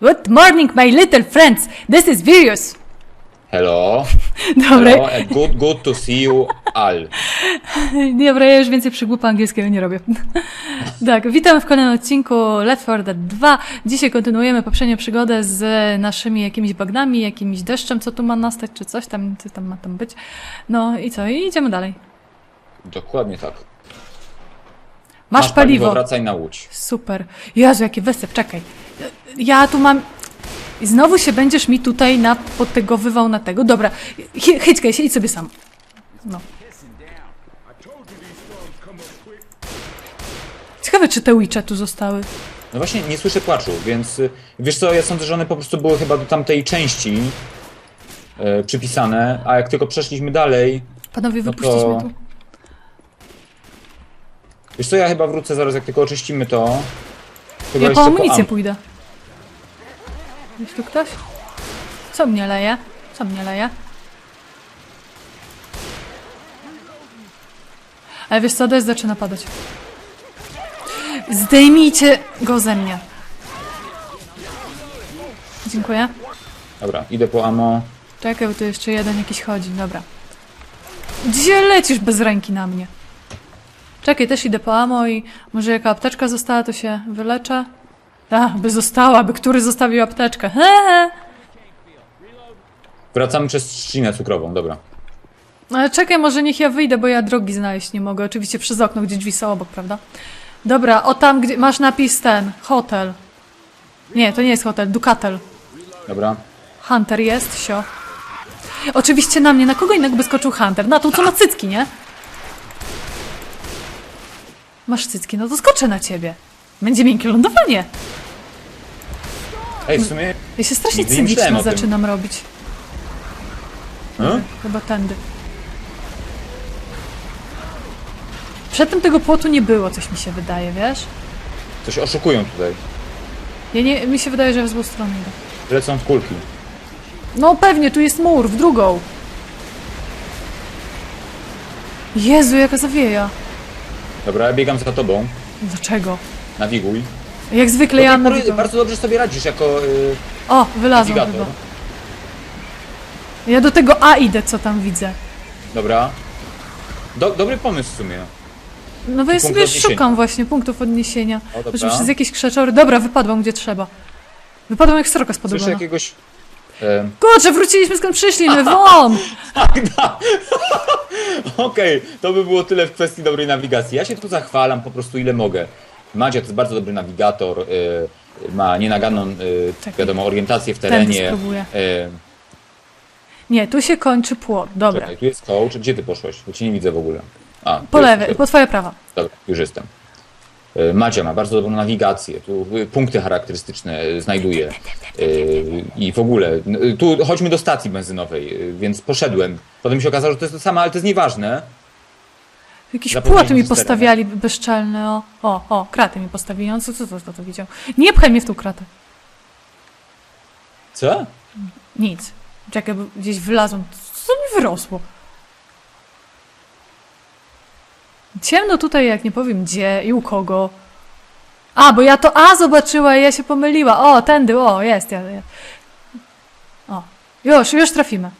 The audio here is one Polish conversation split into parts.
Good morning, my little friends. This is Virius. Hello. Dobra, Hello and good, good to see you all. dobra, ja już więcej przygłupa angielskiego nie robię. tak, witam w kolejnym odcinku Left 4 Dead 2. Dzisiaj kontynuujemy poprzednią przygodę z naszymi jakimiś bagnami, jakimś deszczem, co tu ma nastać, czy coś tam, co tam ma tam być. No i co, i idziemy dalej. Dokładnie tak. Masz, paliwo. Wracaj na łódź. Super. Jezu, jaki wysyp, czekaj. Ja tu mam... I znowu się będziesz mi tutaj na potegowywał na tego. Dobra, Hy- chyćkaj się, idź sobie sam. No. Ciekawe, czy te Witche tu zostały. No właśnie, nie słyszę płaczu, więc y, wiesz co, ja sądzę, że one po prostu były chyba do tamtej części e, przypisane, a jak tylko przeszliśmy dalej, Panowie, No to- mnie tu. Wiesz co, ja chyba wrócę zaraz, jak tylko oczyścimy to. Chyba Ja po jeszcze amunicję am- pójdę. Jest tu ktoś? Co mnie leje? Co mnie leje? Ale wiesz co, deszcz zaczyna padać. Zdejmijcie go ze mnie. Dziękuję. Dobra, idę po amo. Czekaj, bo tu jeszcze jeden jakiś chodzi. Dobra. Gdzie lecisz bez ręki na mnie? Czekaj, też idę po amo i może jaka apteczka została, to się wyleczę. A, by została, by który zostawił apteczkę. He, he. Wracamy przez trzcinę cukrową, dobra. Ale czekaj, może niech ja wyjdę, bo ja drogi znaleźć nie mogę. Oczywiście przez okno, gdzie drzwi są obok, prawda? Dobra, o tam, gdzie masz napis ten, hotel. Nie, to nie jest hotel, Ducatel. Dobra. Hunter jest, sio. Oczywiście na mnie, na kogo innego by skoczył Hunter? Na tą, co ma cycki, nie? Masz cycki, no to skoczę na ciebie. Będzie miękkie lądowanie. Ej, w sumie... Ja się strasznie Nigdy nie myślałem cyniczna o tym. zaczynam robić. Hmm? Chyba tędy. Przedtem tego płotu nie było, coś mi się wydaje, wiesz? Coś oszukują tutaj. Ja nie, mi się wydaje, że w złą stronę idę. Lecą w kulki. No pewnie, tu jest mur, w drugą. Jezu, jaka zawieja. Dobra, ja biegam za tobą. Dlaczego? Nawiguj. Jak zwykle Do ja tej pory naviguję. bardzo dobrze sobie radzisz jako y, O, nawigator. chyba. Ja do tego A idę, co tam widzę. Dobra. Do, dobry pomysł w sumie. No bo ja Punkt sobie odniesienia. szukam właśnie punktów odniesienia. O, dobra. Może przez jakieś krzaczory. Dobra, wypadłam gdzie trzeba. Wypadłam jak sroka z Słyszę podobna. jakiegoś... Kurczę, wróciliśmy skąd przyszliśmy, won! Okej, to by było tyle w kwestii dobrej nawigacji. Ja się tu zachwalam po prostu ile mogę. Madzia to jest bardzo dobry nawigator, y, ma nienaganną, y, Czekaj. wiadomo, orientację w Tędy terenie. spróbuję. Y, Nie, tu się kończy płot. Dobra. czekaj, tu jest coach. Gdzie ty poszłaś? Bo cię nie widzę w ogóle. A, tu Po lewej, po twoja prawa. Dobra, już jestem. Y, Madzia ma bardzo dobrą nawigację, tu punkty charakterystyczne znajduje y, i w ogóle. y, Tu chodźmy do stacji benzynowej, więc poszedłem. Potem się okazało, że to jest to samo, ale to jest nieważne. Jakiś Zapomniałem płot mi postawiali bezczelny, o. O, o, kraty mi postawili. On co, co, co, co to widział? Nie pchaj mnie w tą kratę. Co? Nic. Czekaj, bo gdzieś wylazłam. Co mi wyrosło? Ciemno tutaj, jak nie powiem gdzie i u kogo. A, bo ja to A zobaczyła i ja się pomyliła. O, tędy, o, jest. Ja, ja. O, już, już trafimy.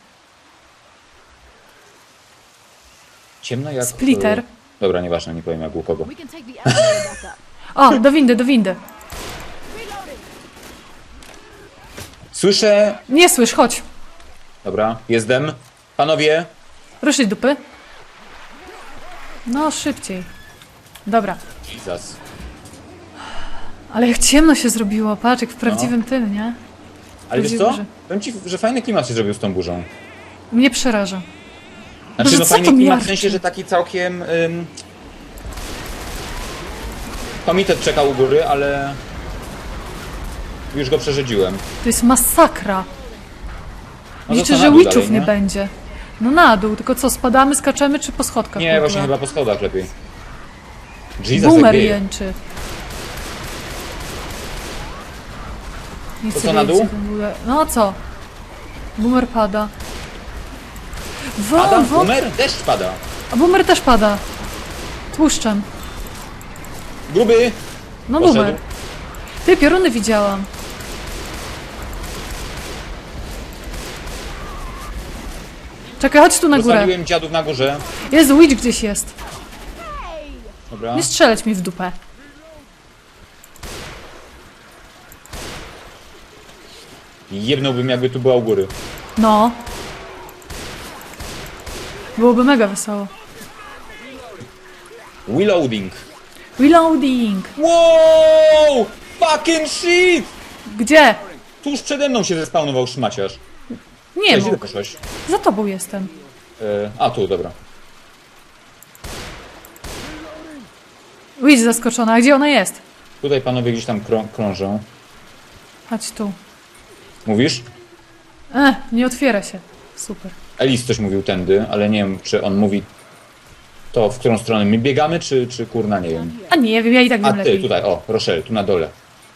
Ciemno jak... Splitter. Dobra, nieważne, nie powiem jak u kogo. We can take the elevator back up. O, do windy, do windy. Słyszę... Nie słysz, chodź. Dobra, jestem. Panowie, Ruszyć dupy. No, szybciej. Dobra. Zas. Ale jak ciemno się zrobiło, patrz, jak w prawdziwym tym, nie? Ale wiesz Prawdziwy, co? że- Powiem ci, że fajny klimat się zrobił z tą burzą. Mnie przeraża. Znaczy, Boże, no co fajny to klimat w miarczy? sensie, że taki całkiem... Ym... Komitet czekał u góry, ale... Już go przerzedziłem. To jest masakra. No Liczę, że witchów dalej, nie nie? będzie. No na dół, tylko co, spadamy, skaczemy czy po schodkach? w Nie, ogóle? właśnie chyba po schodach lepiej. Jesus, Boomer jak wieje. jęczy. Nie To chcę co, na wiedzieć dół? w ogóle. No co? Boomer pada. Won, Adam, won. Boomer, deszcz pada. A boomer też pada. Tłuszczem. Gruby, No Poszedł. boomer. Ty, pioruny widziałam. Czekaj, chodź tu na górę. Rozwaliłem dziadów na górze. Jest Witch gdzieś jest. Dobra. Nie strzelać mi w dupę. Jebnąłbym jakby tu była u góry. No. Byłoby mega wesoło. Reloading. Reloading. Wow! Fucking shit! Gdzie? Tuż przede mną się zespawnował szmaciarz. Nie Cześć, mógł. poszłeś? Za tobą jestem. E, a, tu, dobra. Witch zaskoczona. A gdzie ona jest? Tutaj panowie gdzieś tam krą krążą. Chodź tu. Mówisz? E, nie otwiera się. Super. Elis coś mówił tędy, ale nie wiem, czy on mówi to, w którą stronę my biegamy, czy, czy kurna, nie wiem. A nie wiem, ja i tak A wiem ty, lepiej. tutaj, o, Rochelle, tu na dole.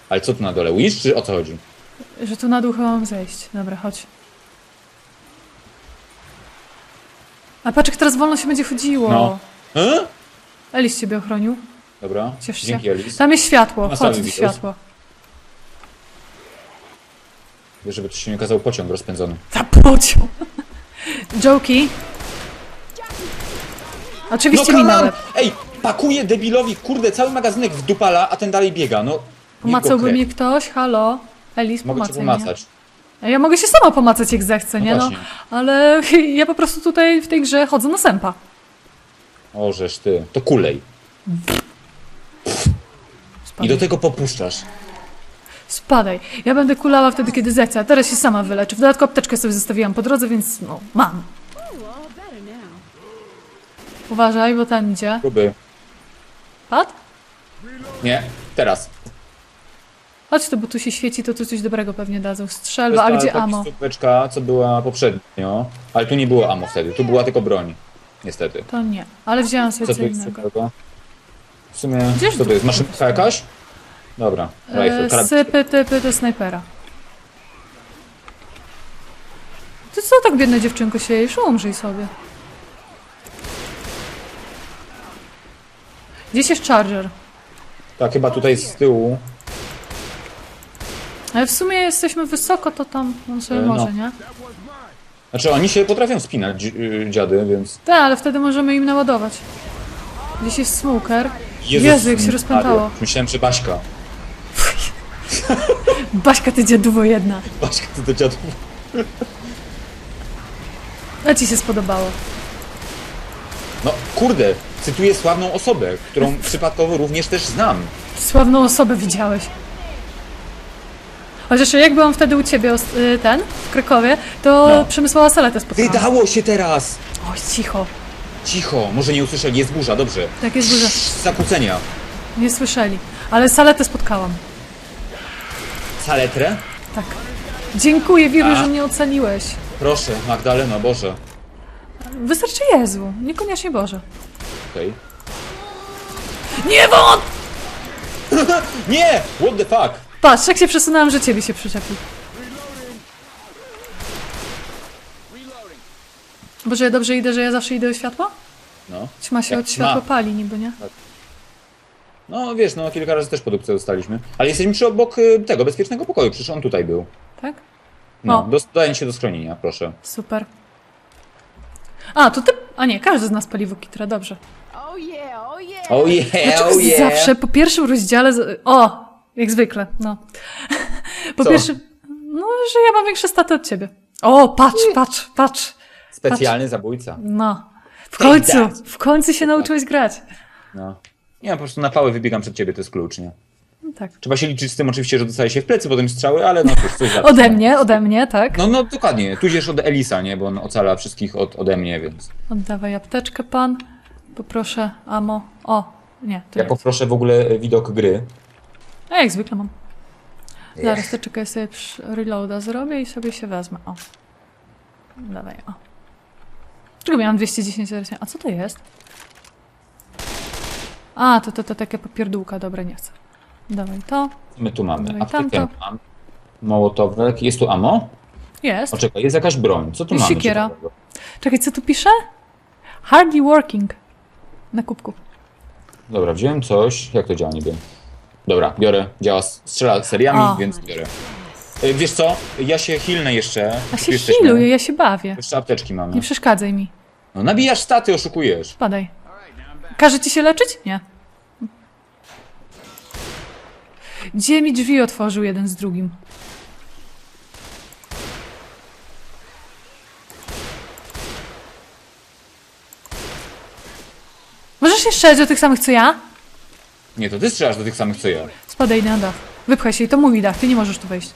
Ale co tu na dole? Wish, czy o co chodzi? Że tu na dół chyba mam zejść. Dobra, chodź. A patrz, jak teraz wolno się będzie chodziło. No. E? Elis ciebie ochronił. Dobra, Ciesz się. dzięki Elis. Tam jest światło. Na Chodź, samym światło. Wiesz, żeby tu się nie okazał pociąg rozpędzony. Ta pociąg. Joki. Oczywiście no come on! łeb. Ej, pakuje debilowi, kurde, cały magazynek w dupala, a ten dalej biega, no. niech go Pomacałby kręci. mnie ktoś? Halo? Elis, Mogę cię pomacaj mnie. pomacać. Ja mogę się sama pomacać jak zechcę, No nie no? właśnie. Ale ja po prostu tutaj w tej grze chodzę na sępa. O, żeż ty. To kulej. I Spadaj. do tego popuszczasz. Spadaj. Ja będę kulała wtedy, kiedy zechcę, a teraz się sama wyleczę. W dodatku apteczkę sobie zostawiłam po drodze, więc no, mam. Uważaj, bo tam idzie. Gruby. Pat? Nie, teraz. Chodź tu, bo tu się świeci, to tu coś dobrego pewnie dadzą. To Strzelba, a gdzie amo? miejscóweczka, co była poprzednio, ale tu nie było amo wtedy, tu była tylko broń. Niestety. To nie, ale wzięłam sobie Co co jest innego. W sumie, Gdzież co to jest? Maszynka jakaś? Dobra, rifle, E, karabin. sypy, typy do snajpera. Ty co tak biedna dziewczynko siejesz? Umrzyj sobie. Gdzieś jest charger. Tak, chyba tutaj z tyłu. Ale w sumie jesteśmy wysoko, to tam on sobie E, no. może, nie? Znaczy, oni się potrafią spinać, dzi- y, dziady, więc... Tak, ale wtedy możemy im naładować. Gdzieś jest smoker. Jezu, jak się rozpętało. Myślałem, że Baśka. Baśka, ty dziaduwo jedna. Baśka to do dziadów. A ci się spodobało. No, kurde, cytuję sławną osobę, którą przypadkowo również też znam. Sławną osobę widziałeś. Chociaż jak byłam wtedy u ciebie, y, ten, w Krakowie, to No. Przemysława Saletę spotkałam. Wydało się teraz! Oj, cicho. Cicho, może nie usłyszeli, jest burza, dobrze. Tak jest dużo. Zakłócenia. Nie słyszeli. Ale Saletę spotkałam. Saletrę? Tak. Dziękuję, Wiru, A. że mnie ocaliłeś. Proszę, Magdaleno, Boże. Wystarczy Jezu, niekoniecznie Boże. Okej. Nie wąt! Nie! What the fuck? Patrz, jak się przesunęłam, że ciebie się przyczepił. Boże, ja dobrze idę, że ja zawsze idę do światła? No. Ćma się Jak od światła pali niby, nie? No wiesz, no kilka razy też produkcję dostaliśmy. Ale jesteśmy przy obok y, tego bezpiecznego pokoju, przecież on tutaj był. Tak? No, O. dostaję się do schronienia, proszę. Super. A, to ty... A nie, każdy z nas pali wokitra, dobrze. Oh yeah, oh yeah. Oh yeah, Dlaczego oh yeah! zawsze po pierwszym rozdziale... Z... O! Jak zwykle, no. Po Co? pierwszym... No, że ja mam większe staty od ciebie. O, patrz, patrz, patrz. Specjalny zabójca. No. W Take końcu, that. w końcu się nauczyłeś grać. No. Nie, po prostu na pały wybiegam przed ciebie, to jest klucz, nie? No tak. Trzeba się liczyć z tym oczywiście, że dostaje się w plecy potem strzały, ale no cóż, coś. Ode mnie, ode mnie, tak? No, no dokładnie. Tudzież od Elisa, nie? Bo on ocala wszystkich od, ode mnie, więc... Oddawaj apteczkę, pan. Poproszę amo. O, nie, Ja nie. poproszę w ogóle widok gry. A jak zwykle mam. Zaraz to czekaj sobie przy- reloada zrobię i sobie się wezmę. O. Dawaj, o. Czego miałam 210 wersji? A co to jest? A, to, to, to takie popierdółka, dobra, nie chcę. Dawaj to. My tu mamy? Dawaj Aptekę tamto. mam. Mołotowek. Jest tu amo? Jest. O, czekaj, jest jakaś broń. Co tu Jest mamy? siekiera. ciekawego? Czekaj, co tu pisze? Hardly working. Na kubku. Dobra, wziąłem coś. Jak to działa niby? Dobra, biorę. Działa, strzela seriami, O. więc biorę. E, Wiesz co, ja się hilnę jeszcze. A Tu się jesteśmy. healuję, ja się bawię. Jeszcze apteczki mamy. Nie przeszkadzaj mi. No nabijasz staty, oszukujesz. Spadaj. Każe ci się leczyć? Nie. Gdzie mi drzwi otworzył jeden z drugim? Możesz strzelać do tych samych co ja? Nie, to ty strzelasz do tych samych co ja. Spadaj na dach. Wypchaj się i to mój dach, ty nie możesz tu wejść.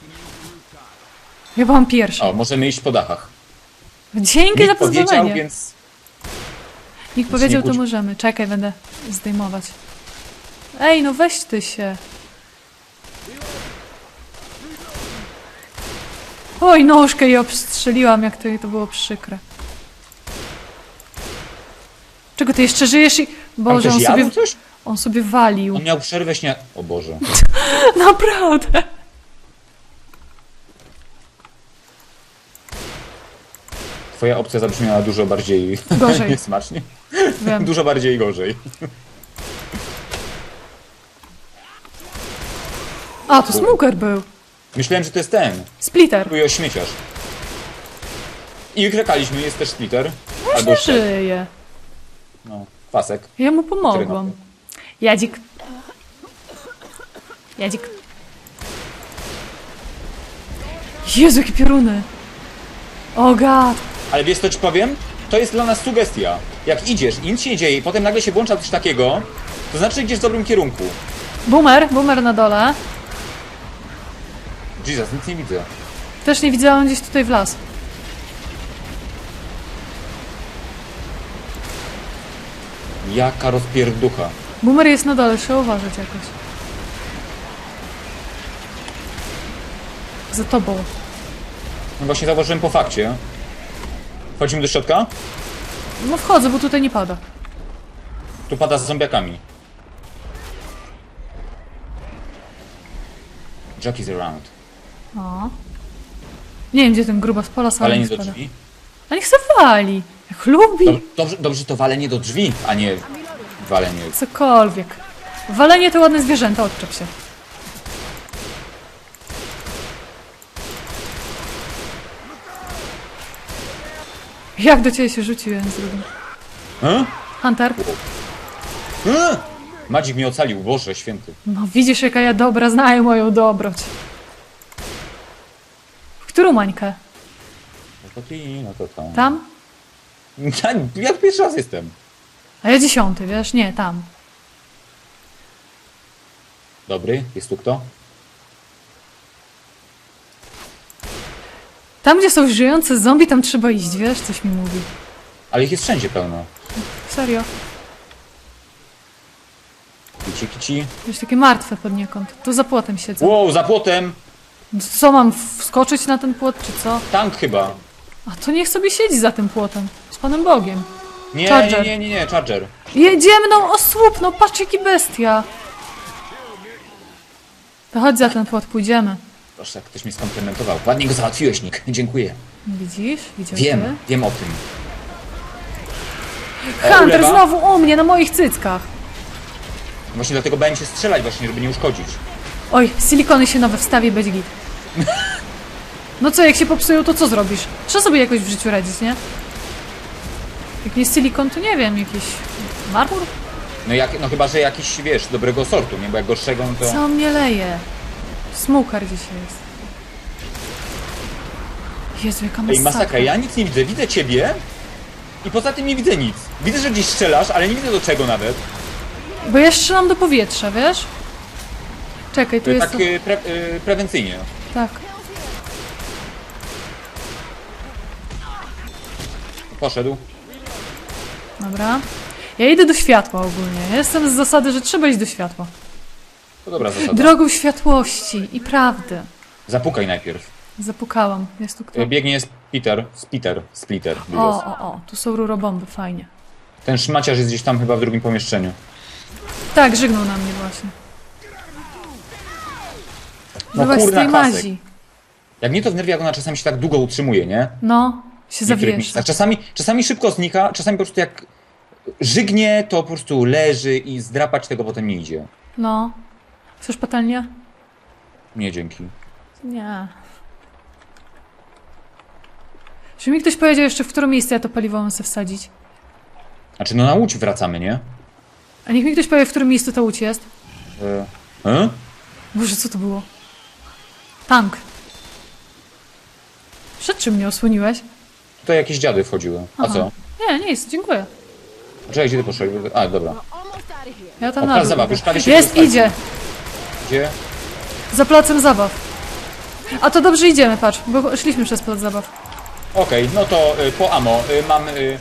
Ja byłam pierwsza. O, możemy iść po dachach. Dzięki za Nikt powiedział, pozwolenie. więc... Nikt powiedział, nie to możemy. Czekaj, będę zdejmować. Ej, no weź ty się. Oj, nóżkę jej obstrzeliłam, jak to to było przykre. Czego ty jeszcze żyjesz i... Tam Boże, ktoś on jadł sobie, coś? On sobie walił. On miał przerwę śnia... O Boże. Naprawdę. Twoja opcja zabrzmiała dużo bardziej... Gorzej. Niesmacznie. Wiem. Dużo bardziej gorzej. A, to smoker był. Myślałem, że to jest ten. Splitter. Próbuję ośmieciarz. I krekaliśmy, jest też splitter. Już Albo nie szef. żyje. No, kwasek. Ja mu pomogłam. Jadzik. Jadzik. Jezu, jakie pioruny. O gad. Ale wiesz co ci powiem? To jest dla nas sugestia. Jak idziesz i nic się nie dzieje i potem nagle się włącza coś takiego, to znaczy, idziesz w dobrym kierunku. Boomer, boomer na dole. Jesus, nic nie widzę. Też nie widziałam gdzieś tutaj w las. Jaka rozpierducha. Boomer jest na dole, trzeba uważać jakoś. Za tobą. No właśnie zauważyłem po fakcie. Wchodzimy do środka? No wchodzę, bo tutaj nie pada. Tu pada z zombiakami. Jack is around. O. Nie wiem, gdzie ten gruba z pola sam Ale nie do spada. drzwi. A niech se wali. Jak lubi. Dob- Dobrze, dobrze to walenie do drzwi, a nie walenie. Cokolwiek. Walenie to ładne zwierzęta, odczep się. Jak do ciebie się rzucił jeden z drugim? E? Hunter? E? Madzik mnie ocalił, Boże święty. No widzisz, jaka ja dobra, znaję moją dobroć. W którą mańkę? No to ty, no to tam. Tam? Ja pierwszy raz jestem. A ja dziesiąty, wiesz? Nie, tam. Dobry, jest tu kto? Tam, gdzie są żyjące zombie, tam trzeba iść, wiesz? Coś mi mówi. Ale ich jest wszędzie pełno. Serio. Kici, kici. Wiesz, takie martwe poniekąd. Tu za płotem siedzą. Wow, za płotem! Co, mam wskoczyć na ten płot, czy co? Tank chyba. A to niech sobie siedzi za tym płotem. Z Panem Bogiem. Nie, nie, Charger. nie, nie, nie, Charger. Jedziemy no o słup, no patrz jaki bestia. To chodź za ten płot, pójdziemy. Proszę, ktoś mnie skomplementował. Ładnie go załatwiłeś, Nick. Dziękuję. Widzisz? Wiem, wiem o tym. Hunter ulewa. znowu u mnie, na moich cyckach. Właśnie dlatego będę się strzelać właśnie, żeby nie uszkodzić. Oj, silikony się nowe wstawi, będzie git. No co, jak się popsują, to co zrobisz? Trzeba sobie jakoś w życiu radzić, nie? Jak nie silikon, to nie wiem, jakiś marmur? No, jak, no chyba, że jakiś, wiesz, dobrego sortu, nie? Bo jak gorszego, no to... Co mnie leje? Smoker dzisiaj jest. Jezu, jaka Ej, masakra. masakra, ja nic nie widzę. Widzę ciebie i poza tym nie widzę nic. Widzę, że gdzieś strzelasz, ale nie widzę do czego nawet. Bo ja strzelam do powietrza, wiesz? Czekaj, tu To jest... tak y, pre, y, prewencyjnie. Tak. Poszedł. Dobra. Ja idę do światła ogólnie. Ja jestem z zasady, że trzeba iść do światła. To dobra zasada. Drogą światłości i prawdy. Zapukaj najpierw. Zapukałam. Jest tu kto? Y, Biegnie Peter, Spiter, Splitter. O, o, o. Tu są rurobomby, fajnie. Ten szmaciarz jest gdzieś tam chyba w drugim pomieszczeniu. Tak, żygnął na mnie właśnie. No Dawaj z kurna, tej mazi. Jak mnie to wnerwia, jak ona czasami się tak długo utrzymuje, nie? No, się niektórych zawiesza. miejscach. Czasami, czasami szybko znika, czasami po prostu jak żygnie, to po prostu leży i zdrapać tego potem nie idzie. No. Chcesz patelnię? Nie, dzięki. Nie. Czy mi ktoś powiedział jeszcze, w którym miejscu ja to paliwo mam sobie wsadzić? Znaczy, no na łódź wracamy, nie? A niech mi ktoś powie, w którym miejscu ta łódź jest. E? E? Boże, co to było? Tank. Przed czym mnie osłoniłeś? Tutaj jakieś dziady wchodziły. A Aha. co? Nie, nic, dziękuję. Czekaj, gdzie ty poszłeś? A, dobra. Ja tam O, plac zabaw, już prawie się Jest, idzie. Gdzie? Za placem zabaw. A to dobrze idziemy, patrz, bo szliśmy przez plac zabaw. Okej, no to y, po amo. Y, mam y,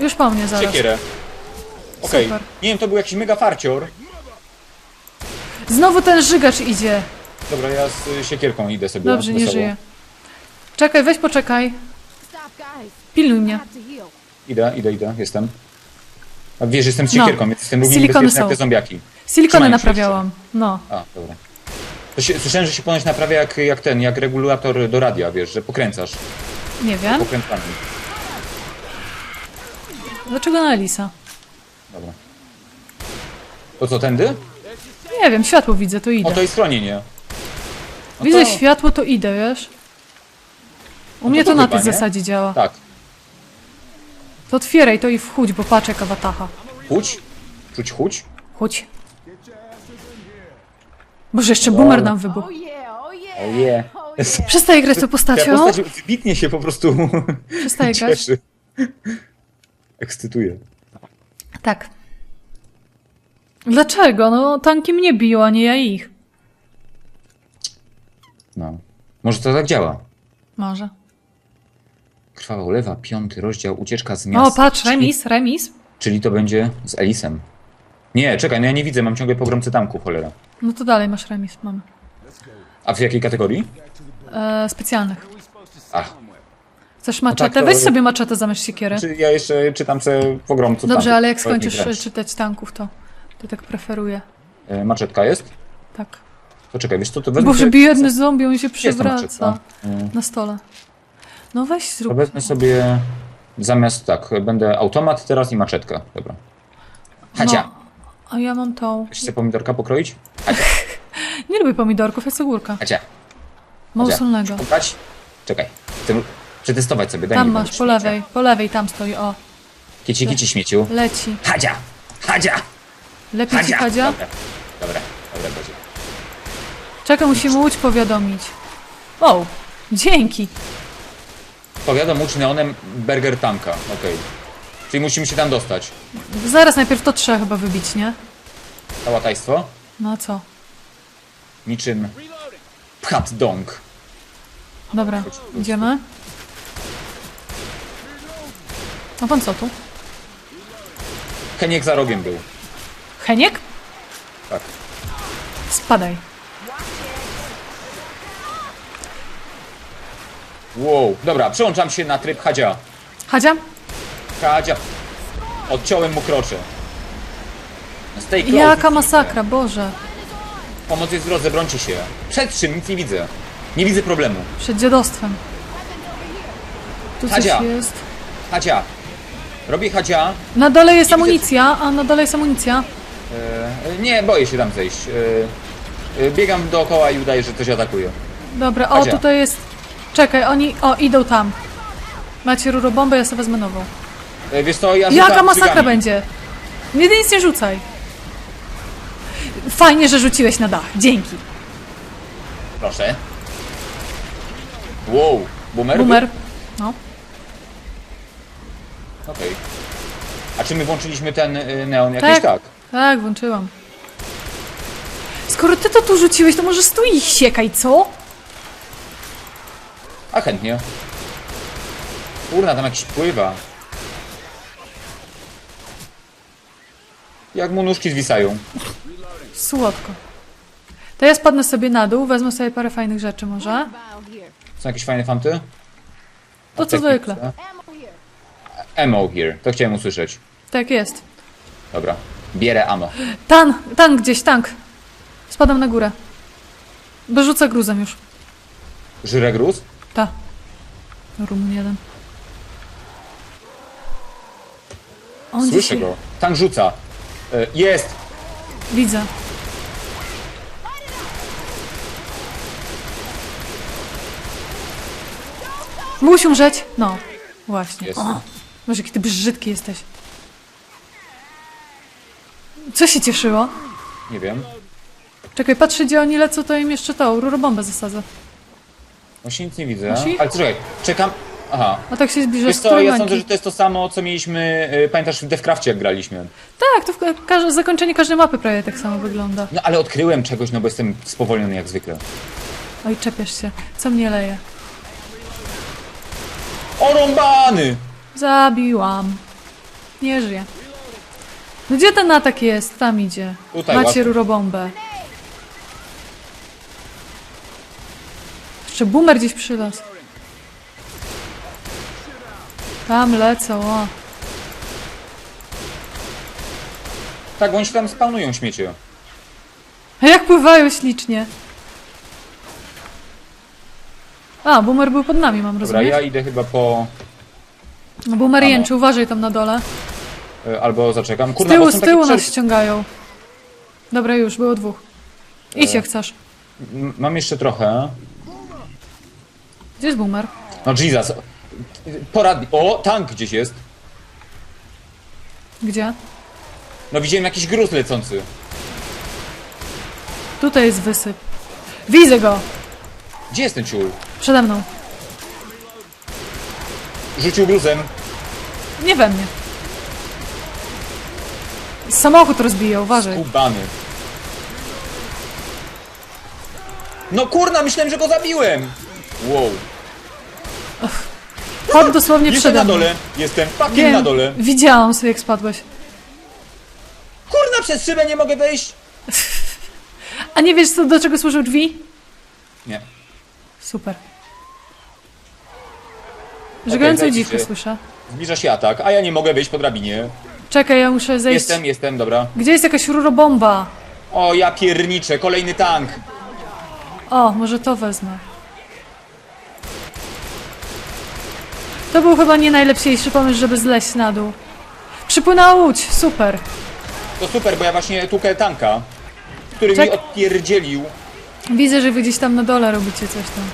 Już po mnie zaraz. siekierę. Okej. Super. Nie wiem, to był jakiś mega farcior. Znowu ten żygacz idzie. Dobra, ja z y, siekierką idę sobie. Dobrze, nie wesoło. żyje. Czekaj, weź poczekaj. Pilnuj mnie. Idę, idę, idę, jestem. A wiesz, jestem z No. siekierką, więc jestem równie Silikony niebezpieczny jak są. te zombiaki. Silikony się naprawiałam. No. A, dobra. To się, słyszałem, że się ponoć naprawia jak, jak ten, jak regulator do radia, wiesz, że pokręcasz Nie wiem. pokrętami. Dlaczego na Elisa? Dobra. To co, tędy? Nie wiem, światło widzę, to idę. O, to jest chronienie. No Widzę to- światło, to idę, wiesz? U mnie to to na chyba, tej nie? zasadzie działa. Tak. To otwieraj to i wchódź, bo patrz jaka watacha. Chuć? Czuć chuć? Chodź. Boże, jeszcze boomer nam wybuchł. Oh yeah, oh. Oje. Oh yeah. Przestaję grać tą Ta postacią. postać wybitnie się po prostu Przestaję grać. cieszy. Ekscytuje. Tak. Dlaczego? No, tanki mnie biją, a nie ja ich. No. Może to tak działa. Może. Krwawa ulewa, piąty rozdział, ucieczka z O, miasta. patrz, Czyli- remis, remis. Czyli to będzie z Elisem. Nie, czekaj, no ja nie widzę, mam ciągle pogromcę tamku, cholera. No to dalej masz remis, mamy. A w jakiej kategorii? E, specjalnych. Ach, Chcesz maczetę? tak, to- Weź sobie maczetę zamiast siekiery. czy ja jeszcze czytam sobie pogromców Dobrze, ale jak skończysz czytać tanków, to, to tak preferuję. E, Maczetka jest? Tak. To czekaj, wiesz co, to wezmę Boże, sobie... biedny zombie, on się przewraca. E, Na stole. No weź To zrób. wezmę sobie zamiast tak, będę automat teraz i maczetkę. Dobra. Hacia. No, a ja mam tą. Chcesz pomidorka pokroić? Hacia, Nie lubię pomidorków, jest ogórka. hacia. Mało solnego. Pobrać? Czekaj. Chcę przetestować sobie. Daj Tam masz, po lewej, po lewej tam stoi, o. Kici, kici, śmieciu. Leci. Hadzia! Hadzia! Lepiej ci Hadzia! Dobra, dobra, dobra, będzie. Czekaj, musimy łódź powiadomić. O, dzięki. Powiadam ucz neonem Burger Tanka, okej. Czyli musimy się tam dostać. Zaraz najpierw to trzeba chyba wybić, nie? Hałatajstwo? No a co? Niczym Pchat Dong. Dobra, idziemy. A pan co tu? Heniek za rogiem był. Heniek? Tak. Spadaj. Wow, dobra, przełączam się na tryb Hadzia. Hadzia? Hadzia. Odciąłem mu krocze. Close. Jaka masakra, Boże. Pomoc jest w drodze, brońcie się. Przed czym? Nic nie widzę. Nie widzę problemu. Przed dziadostwem. Tu coś Hadzia. jest. Hadzia. Robię Hadzia. Na dole jest Nie widzę- amunicja, a na dole jest amunicja. E, nie, boję się tam zejść. E, e, biegam dookoła i udaję, że coś atakuje. Dobra, o Hadzia. tutaj jest... Czekaj, oni... O, idą tam. Macie rurobombę, ja sobie wezmę nową. E, wiesz co, ja Jaka rzucam masakra będzie? Nie, nic nie rzucaj. Fajnie, że rzuciłeś na dach. Dzięki. Proszę. Wow, boomer? Boomer. No. Okej. A czy my włączyliśmy ten y, neon jakiś? Tak. Tak. Tak, włączyłam. Skoro ty to tu rzuciłeś, to może stój i siekaj, co? A chętnie. Kurna, tam jakiś pływa. Jak mu nóżki zwisają. Słodko. To ja spadnę sobie na dół, wezmę sobie parę fajnych rzeczy może. Są jakieś fajne fanty? To co zwykle. Ammo here. To chciałem usłyszeć. Tak jest. Dobra. Bierę ammo. Tank, tank gdzieś, tank. Spadam na górę. Berzucę gruzem już. Żyrę gruz? Ta. Rumun jeden. On Słyszę dzisiaj... go. Tank rzuca. Y, Jest! Widzę. Mógłbyś umrzeć? No, właśnie. Jest. O, Boże, jaki ty brzydki jesteś. Co się cieszyło? Nie wiem. Czekaj, patrzę, gdzie oni lecą, to im jeszcze tą rurobombę zasadzę. Właśnie nic nie widzę. Musi? Ale czekaj, czekam. Aha. A tak się zbliża Wiesz co, ja sądzę, że to jest to samo, co mieliśmy, y, pamiętasz, w Devcrafcie jak graliśmy. Tak, to w zakończenie każdej mapy prawie tak samo wygląda. No ale odkryłem czegoś, no bo jestem spowolniony jak zwykle. Oj, czepiasz się. Co mnie leje? Orąbany! Zabiłam. Nie żyje. No gdzie ten atak jest? Tam idzie. Tutaj, Macie łatwo. rurobombę. Jeszcze boomer gdzieś przylazł. Tam lecą, o. Tak, bo oni się tam spawnują śmiecie. A jak pływają ślicznie. A, boomer był pod nami, mam Dobra, rozumieć? ja idę chyba po... No boomer Ano. jęczy, uważaj tam na dole. y, Albo zaczekam. Z Kurna, tyłu, bo są z takie tyłu nas przerwy. ściągają. Dobra, już, było dwóch. Idź E. jak chcesz. M- Mam jeszcze trochę. Gdzie jest boomer? No Jesus. Porad... O, tank gdzieś jest. Gdzie? No widziałem jakiś gruz lecący. Tutaj jest wysyp. Widzę go! Gdzie jest ten ciul? Przede mną. Rzucił gruzem. Nie we mnie. Samochód rozbija, uważaj. Kubany. No kurna, myślałem, że go zabiłem! Wow. Chodź dosłownie Jestem przede na mną. dole. Jestem fucking Wiem, na dole. widziałam sobie jak spadłeś. Kurna, przez szybę nie mogę wejść. A nie wiesz co, do czego służą drzwi? Nie. Super. Żegającą zajdzie dziwkę się. słyszę. Zbliża się atak, a ja nie mogę wyjść po drabinie. Czekaj, ja muszę zejść. Jestem, jestem, dobra. Gdzie jest jakaś rurobomba? O, ja pierniczę, kolejny tank. O, może to wezmę. To był chyba nie najlepszy pomysł, żeby zleść na dół. Przypłynęła łódź, super. To super, bo ja właśnie tukę tanka, który Czek- mi odpierdzielił. Widzę, że wy gdzieś tam na dole robicie coś tam.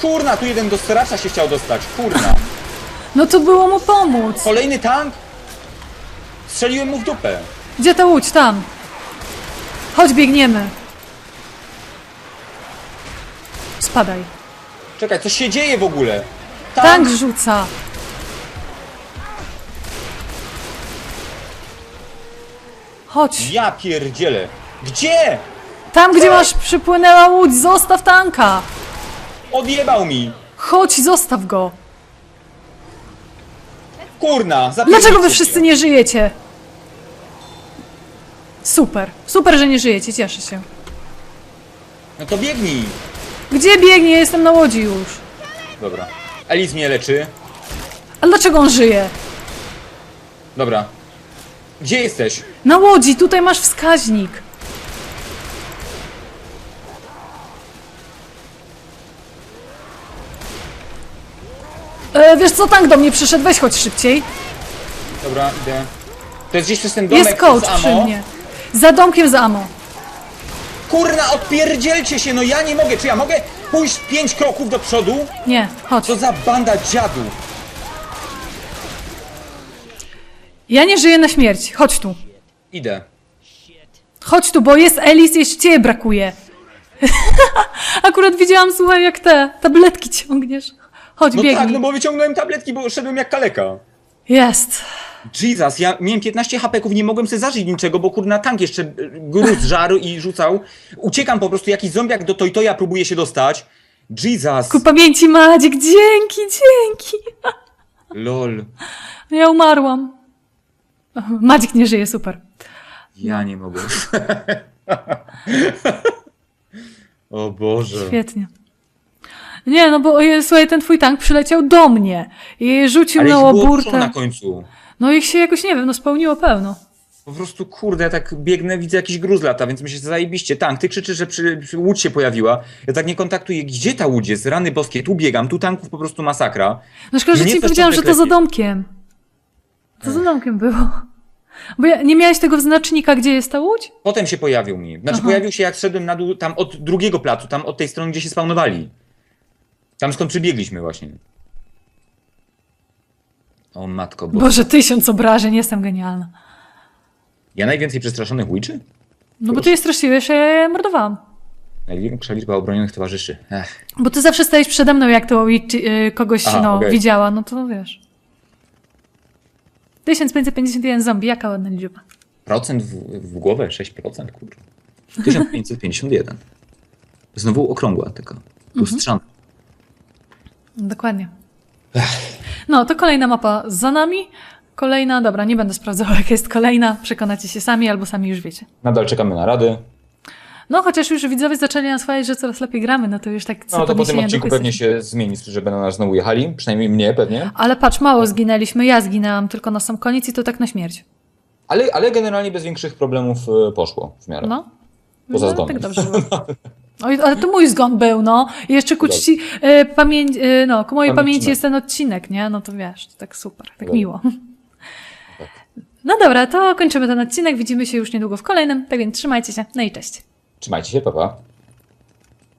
Kurna, tu jeden do stracza się chciał dostać. Kurna. No to było mu pomóc. Kolejny tank? Strzeliłem mu w dupę. Gdzie ta łódź? Tam. Chodź, biegniemy. Spadaj. Czekaj, co się dzieje w ogóle? Tank rzuca. Chodź. Ja pierdzielę. Gdzie? Tam, gdzie masz przypłynęła łódź, zostaw tanka. Odjebał mi. Chodź, zostaw go. Kurna, Dlaczego wy mnie. wszyscy nie żyjecie? Super. Super, że nie żyjecie, cieszę się. No to biegnij. Gdzie biegnie? Jestem na łodzi już. Dobra. Alice mnie leczy. A dlaczego on żyje? Dobra. Gdzie jesteś? Na łodzi, tutaj masz wskaźnik. E, wiesz co, tank do mnie przyszedł, weź chodź szybciej. Dobra, idę. To jest gdzieś przez ten domek Jest coach z przy ammo. mnie. Za domkiem za amo. Kurna, odpierdzielcie się, no ja nie mogę. Czy ja mogę pójść pięć kroków do przodu? Nie, chodź. Co za banda dziadów. Ja nie żyję na śmierć. Chodź tu. Idę. Chodź tu, bo jest Elis, jeszcze ciebie brakuje. Akurat widziałam, słuchaj, jak te tabletki ciągniesz. Chodź, No biegnij. tak, no bo wyciągnąłem tabletki, bo szedłem jak kaleka. Jest. Jesus, ja miałem 15 hapeków, nie mogłem sobie zażyć niczego, bo kurna tank jeszcze y, gruz żarł i rzucał. Uciekam po prostu, jakiś zombiak do Toytoja próbuje się dostać. Jesus, Ku pamięci Madziek, dzięki, dzięki. lol. Ja umarłam. Madzik nie żyje, super. Ja nie mogę. o Boże. Świetnie. Nie, no bo e, słuchaj, ten twój tank przyleciał do mnie i rzucił Ale na ich było dużo burtę. na końcu. No ich się jakoś, nie wiem, no spełniło pełno. Po prostu, kurde, ja tak biegnę, widzę jakiś gruz lata, więc myślę, zajebiście. Tank, ty krzyczysz, że przy, przy łódź się pojawiła. Ja tak nie kontaktuję. Gdzie ta łódź jest? Rany boskie, tu biegam, tu tanków po prostu masakra. No szkoda, że ci powiedziałam, że to za domkiem. To za domkiem było. Bo ja, nie miałeś tego znacznika, gdzie jest ta łódź? Potem się pojawił mi. Znaczy Aha. pojawił się jak szedłem na dół, tam od drugiego placu, tam od tej strony, gdzie się spawnowali. Tam skąd przybiegliśmy właśnie. O matko, bo Boże, tysiąc obrażeń, jestem genialna. ja najwięcej przestraszonych łyczy? No bo ty je straszyłeś, a ja je mordowałam. Największa liczba obronionych towarzyszy. Ech. Bo ty zawsze stajesz przede mną, jak to witch, y, kogoś Aha, no, okej. widziała, no to wiesz. 1551 zombie, jaka ładna liczba. Procent w, w głowę? 6%, kurczę. 1551. Znowu okrągła tylko. Lustrzana. Dokładnie. No, to kolejna mapa za nami. Kolejna, dobra, nie będę sprawdzała, jaka jest kolejna. Przekonacie się sami, albo sami już wiecie. Nadal czekamy na rady. No, chociaż już widzowie zaczęli nas chwalić, że coraz lepiej gramy, no to już tak No to po tym odcinku pewnie się zmieni, że będą nas znowu jechali. Przynajmniej mnie pewnie. Ale patrz, mało zginęliśmy, ja zginęłam tylko na sam koniec i to tak na śmierć. Ale, ale generalnie bez większych problemów e, poszło w miarę. No. Poza no, zgonem. tak dobrze było. Oj, ale to mój zgon był, no. I jeszcze ku czci, e, pamięć, e, no, ku mojej Pamięć pamięci jest ten odcinek, nie? No to wiesz, to tak super, tak Dobra. miło. Tak. No dobra, to kończymy ten odcinek, widzimy się już niedługo w kolejnym, tak więc trzymajcie się, no i cześć. Trzymajcie się, papa. Pa.